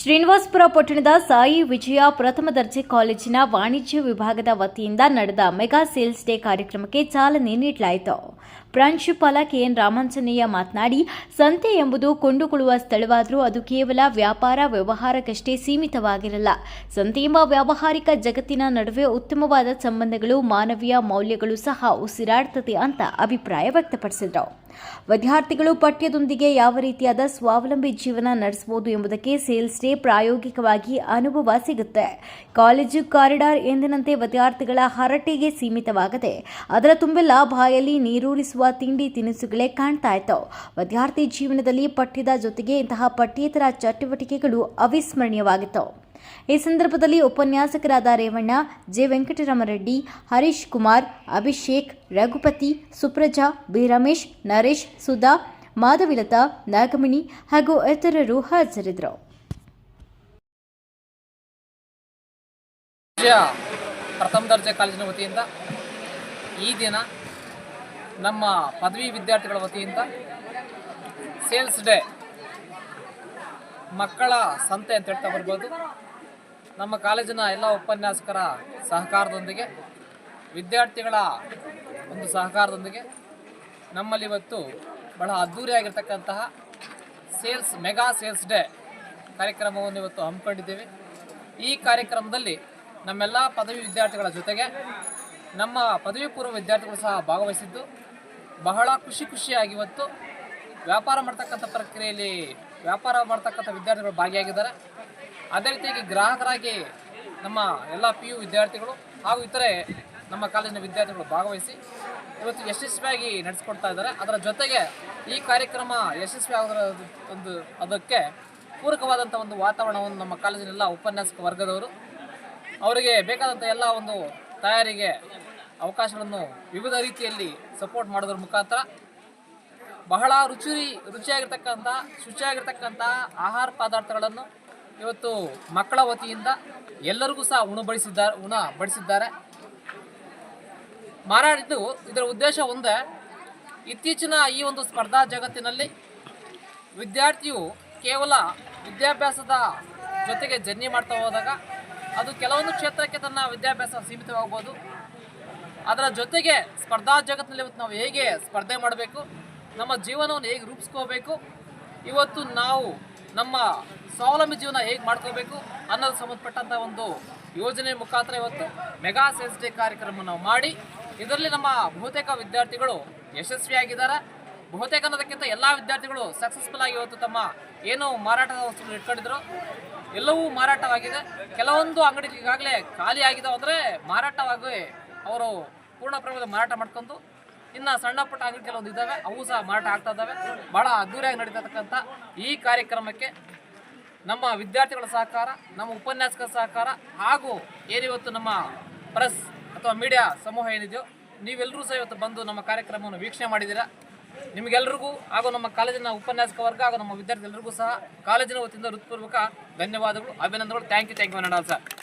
ಶ್ರೀನಿವಾಸಪುರ ಪಟ್ಟಣದ ಸಾಯಿ ವಿಜಯ ಪ್ರಥಮ ದರ್ಜೆ ಕಾಲೇಜಿನ ವಾಣಿಜ್ಯ ವಿಭಾಗದ ವತಿಯಿಂದ ನಡೆದ ಮೆಗಾ ಸೇಲ್ಸ್ ಡೇ ಕಾರ್ಯಕ್ರಮಕ್ಕೆ ಚಾಲನೆ ನೀಡಲಾಯಿತು. ಪ್ರಾಂಶುಪಾಲ ಕೆಎನ್ ರಾಮಾಂಜನೇಯ ಮಾತನಾಡಿ, ಸಂತೆ ಎಂಬುದು ಕೊಂಡುಕೊಳ್ಳುವ ಸ್ಥಳವಾದರೂ ಅದು ಕೇವಲ ವ್ಯಾಪಾರ ವ್ಯವಹಾರಕ್ಕಷ್ಟೇ ಸೀಮಿತವಾಗಿರಲ್ಲ. ಸಂತೆ ಎಂಬ ವ್ಯಾವಹಾರಿಕ ಜಗತ್ತಿನ ನಡುವೆ ಉತ್ತಮವಾದ ಸಂಬಂಧಗಳು, ಮಾನವೀಯ ಮೌಲ್ಯಗಳು ಸಹ ಉಸಿರಾಡ್ತದೆ ಅಂತ ಅಭಿಪ್ರಾಯ ವ್ಯಕ್ತಪಡಿಸಿದರು. ವಿದ್ಯಾರ್ಥಿಗಳು ಪಠ್ಯದೊಂದಿಗೆ ಯಾವ ರೀತಿಯಾದ ಸ್ವಾವಲಂಬಿ ಜೀವನ ನಡೆಸಬಹುದು ಎಂಬುದಕ್ಕೆ ಸೇಲ್ಸ್ ಪ್ರಾಯೋಗಿಕವಾಗಿ ಅನುಭವ ಸಿಗುತ್ತೆ. ಕಾಲೇಜು ಕಾರಿಡಾರ್ ಎಂದಿನಂತೆ ವಿದ್ಯಾರ್ಥಿಗಳ ಹರಟೆಗೆ ಸೀಮಿತವಾಗದೆ, ಅದರ ತುಂಬೆಲ್ಲ ಬಾಯಲ್ಲಿ ನೀರೂರಿಸುವ ತಿಂಡಿ ತಿನಿಸುಗಳೇ ಕಾಣ್ತಾ ಇತ್ತು. ವಿದ್ಯಾರ್ಥಿ ಜೀವನದಲ್ಲಿ ಪಠ್ಯದ ಜೊತೆಗೆ ಇಂತಹ ಪಠ್ಯೇತರ ಚಟುವಟಿಕೆಗಳು ಅವಿಸ್ಮರಣೀಯವಾಗಿತ್ತು. ಈ ಸಂದರ್ಭದಲ್ಲಿ ಉಪನ್ಯಾಸಕರಾದ ರೇವಣ್ಣ, ಜೆ. ವೆಂಕಟರಾಮರೆಡ್ಡಿ, ಹರೀಶ್ ಕುಮಾರ್, ಅಭಿಷೇಕ್, ರಘುಪತಿ, ಸುಪ್ರಜಾ, ಬಿ. ರಮೇಶ್, ನರೇಶ್, ಸುಧಾ, ಮಾಧವಿಲತಾ, ನಾಗಮಣಿ ಹಾಗೂ ಇತರರು ಹಾಜರಿದ್ದರು. ಪ್ರಥಮ ದರ್ಜೆ ಕಾಲೇಜಿನ ವತಿಯಿಂದ ಈ ದಿನ ನಮ್ಮ ಪದವಿ ವಿದ್ಯಾರ್ಥಿಗಳ ವತಿಯಿಂದ ಸೇಲ್ಸ್ ಡೇ ಮಕ್ಕಳ ಸಂತೆ ಅಂತ ಹೇಳ್ತಾ ಬರ್ಬೋದು. ನಮ್ಮ ಕಾಲೇಜಿನ ಎಲ್ಲ ಉಪನ್ಯಾಸಕರ ಸಹಕಾರದೊಂದಿಗೆ, ವಿದ್ಯಾರ್ಥಿಗಳ ಒಂದು ಸಹಕಾರದೊಂದಿಗೆ ನಮ್ಮಲ್ಲಿ ಇವತ್ತು ಬಹಳ ಅದ್ಧೂರಿಯಾಗಿರ್ತಕ್ಕಂತಹ ಸೇಲ್ಸ್, ಮೆಗಾ ಸೇಲ್ಸ್ ಡೇ ಕಾರ್ಯಕ್ರಮವನ್ನು ಇವತ್ತು ಹಮ್ಮಿಕೊಂಡಿದ್ದೇವೆ. ಈ ಕಾರ್ಯಕ್ರಮದಲ್ಲಿ ನಮ್ಮೆಲ್ಲ ಪದವಿ ವಿದ್ಯಾರ್ಥಿಗಳ ಜೊತೆಗೆ ನಮ್ಮ ಪದವಿ ಪೂರ್ವ ವಿದ್ಯಾರ್ಥಿಗಳು ಸಹ ಭಾಗವಹಿಸಿದ್ದು, ಬಹಳ ಖುಷಿ ಖುಷಿಯಾಗಿ ಇವತ್ತು ವ್ಯಾಪಾರ ಮಾಡ್ತಕ್ಕಂಥ ಪ್ರಕ್ರಿಯೆಯಲ್ಲಿ ವ್ಯಾಪಾರ ಮಾಡ್ತಕ್ಕಂಥ ವಿದ್ಯಾರ್ಥಿಗಳು ಭಾಗಿಯಾಗಿದ್ದಾರೆ. ಅದೇ ರೀತಿಯಾಗಿ ಗ್ರಾಹಕರಾಗಿ ನಮ್ಮ ಎಲ್ಲ ಪಿ ಯು ವಿದ್ಯಾರ್ಥಿಗಳು ಹಾಗೂ ಇತರೆ ನಮ್ಮ ಕಾಲೇಜಿನ ವಿದ್ಯಾರ್ಥಿಗಳು ಭಾಗವಹಿಸಿ ಇವತ್ತು ಯಶಸ್ವಿಯಾಗಿ ನಡೆಸ್ಕೊಡ್ತಾ ಇದ್ದಾರೆ. ಅದರ ಜೊತೆಗೆ ಈ ಕಾರ್ಯಕ್ರಮ ಯಶಸ್ವಿ ಆಗೋದ್ರ ಒಂದು ಅದಕ್ಕೆ ಪೂರಕವಾದಂಥ ಒಂದು ವಾತಾವರಣವನ್ನು ನಮ್ಮ ಕಾಲೇಜಿನ ಎಲ್ಲ ಉಪನ್ಯಾಸಕ ವರ್ಗದವರು ಅವರಿಗೆ ಬೇಕಾದಂಥ ಎಲ್ಲ ಒಂದು ತಯಾರಿಗೆ ಅವಕಾಶಗಳನ್ನು ವಿವಿಧ ರೀತಿಯಲ್ಲಿ ಸಪೋರ್ಟ್ ಮಾಡೋದ್ರ ಮುಖಾಂತರ ಬಹಳ ರುಚಿ, ರುಚಿಯಾಗಿರ್ತಕ್ಕಂಥ, ಶುಚಿಯಾಗಿರ್ತಕ್ಕಂಥ ಆಹಾರ ಪದಾರ್ಥಗಳನ್ನು ಇವತ್ತು ಮಕ್ಕಳ ವತಿಯಿಂದ ಎಲ್ಲರಿಗೂ ಸಹ ಉಣಬಡಿಸಿದ್ದಾರೆ ಉಣ ಬಡಿಸಿದ್ದಾರೆ ಮಾರಾಡಿದ್ದು ಇದರ ಉದ್ದೇಶ ಒಂದೇ, ಇತ್ತೀಚಿನ ಈ ಒಂದು ಸ್ಪರ್ಧಾ ಜಗತ್ತಿನಲ್ಲಿ ವಿದ್ಯಾರ್ಥಿಯು ಕೇವಲ ವಿದ್ಯಾಭ್ಯಾಸದ ಜೊತೆಗೆ ಜರ್ನಿ ಮಾಡ್ತಾ ಹೋದಾಗ ಅದು ಕೆಲವೊಂದು ಕ್ಷೇತ್ರಕ್ಕೆ ತನ್ನ ವಿದ್ಯಾಭ್ಯಾಸ ಸೀಮಿತವಾಗ್ಬೋದು. ಅದರ ಜೊತೆಗೆ ಸ್ಪರ್ಧಾ ಜಗತ್ತಿನಲ್ಲಿ ಇವತ್ತು ನಾವು ಹೇಗೆ ಸ್ಪರ್ಧೆ ಮಾಡಬೇಕು, ನಮ್ಮ ಜೀವನವನ್ನು ಹೇಗೆ ರೂಪಿಸ್ಕೋಬೇಕು, ಇವತ್ತು ನಾವು ನಮ್ಮ ಸ್ವಾವಲಂಬಿ ಜೀವನ ಹೇಗೆ ಮಾಡ್ಕೋಬೇಕು ಅನ್ನೋದು ಸಂಬಂಧಪಟ್ಟಂಥ ಒಂದು ಯೋಜನೆ ಮುಖಾಂತರ ಇವತ್ತು ಮೆಗಾ ಸೆನ್ಸಿಟಿವ್ ಡೇ ಕಾರ್ಯಕ್ರಮ ಮಾಡಿ, ಇದರಲ್ಲಿ ನಮ್ಮ ಬಹುತೇಕ ವಿದ್ಯಾರ್ಥಿಗಳು ಯಶಸ್ವಿಯಾಗಿದ್ದಾರೆ. ಬಹುತೇಕ ಅನ್ನೋದಕ್ಕಿಂತ ಎಲ್ಲ ವಿದ್ಯಾರ್ಥಿಗಳು ಸಕ್ಸಸ್ಫುಲ್ ಆಗಿ ಇವತ್ತು ತಮ್ಮ ಏನು ಮಾರಾಟದ ವಸ್ತುಗಳು ಇಟ್ಕೊಂಡಿದ್ರು. ಎಲ್ಲವೂ ಮಾರಾಟವಾಗಿದೆ. ಕೆಲವೊಂದು ಅಂಗಡಿ ಈಗಾಗಲೇ ಖಾಲಿ ಆಗಿದೆ ಅಂದರೆ ಮಾರಾಟವಾಗಿ ಅವರು ಪೂರ್ಣ ಪ್ರಮಾಣದ ಮಾರಾಟ ಮಾಡ್ಕೊಂಡು, ಇನ್ನು ಸಣ್ಣ ಪುಟ್ಟ ಅಂಗಡಿ ಕೆಲವೊಂದು ಇದ್ದಾವೆ, ಅವು ಸಹ ಮಾರಾಟ ಆಗ್ತಾ ಇದ್ದಾವೆ. ಬಹಳ ಅದ್ದೂರಿಯಾಗಿ ನಡೀತಕ್ಕಂಥ ಈ ಕಾರ್ಯಕ್ರಮಕ್ಕೆ ನಮ್ಮ ವಿದ್ಯಾರ್ಥಿಗಳ ಸಹಕಾರ, ನಮ್ಮ ಉಪನ್ಯಾಸಕರ ಸಹಕಾರ ಹಾಗೂ ಏನಿವತ್ತು ನಮ್ಮ ಪ್ರೆಸ್ ಅಥವಾ ಮೀಡಿಯಾ ಸಮೂಹ ಏನಿದೆಯೋ, ನೀವೆಲ್ಲರೂ ಸಹ ಇವತ್ತು ಬಂದು ನಮ್ಮ ಕಾರ್ಯಕ್ರಮವನ್ನು ವೀಕ್ಷಣೆ ಮಾಡಿದ್ದೀರಾ. ನಿಮಗೆಲ್ಲರಿಗೂ ಹಾಗೂ ನಮ್ಮ ಕಾಲೇಜಿನ ಉಪನ್ಯಾಸಕ ವರ್ಗ ಹಾಗೂ ನಮ್ಮ ವಿದ್ಯಾರ್ಥಿಗಳಿಗೂ ಸಹ ಕಾಲೇಜಿನ ವತಿಯಿಂದ ಹೃತ್ಪೂರ್ವಕ ಧನ್ಯವಾದಗಳು, ಅಭಿನಂದನೆಗಳು. Thank you thank you sir